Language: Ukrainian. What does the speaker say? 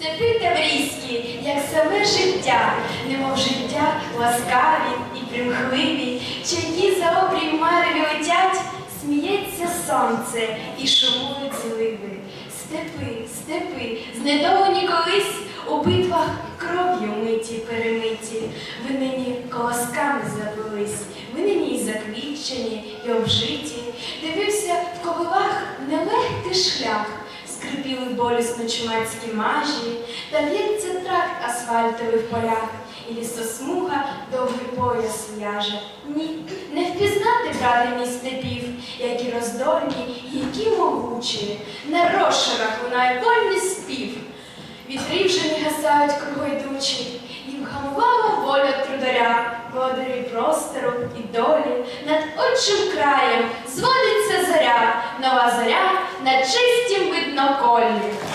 Степи таврійські, як саме життя, немов життя ласкаві і примхливі, чиї за обрій мареві летять, сміється сонце і шумують зливи. Степи, степи, знедолені колись у битвах кров'ю миті перемиті. Ви нині колосками забились, ви нині й заквітчені, й обжиті. Дивився в ковилах нелегкий шлях, скрипіли болісно чумацькі majі, та в'ється тракт асфальтовий в полях, і лісосмуга довгий пояс в'яже. Ні, не впізнати, брате, мій степів, які роздольні, які могучі, на розширах лунає вольний спів. Вітри вже не гасають кругойдучі, і вгамувала воля трударя, володарі простору і долі, над отчим краєм зводиться зоря, нова зоря на não colhe.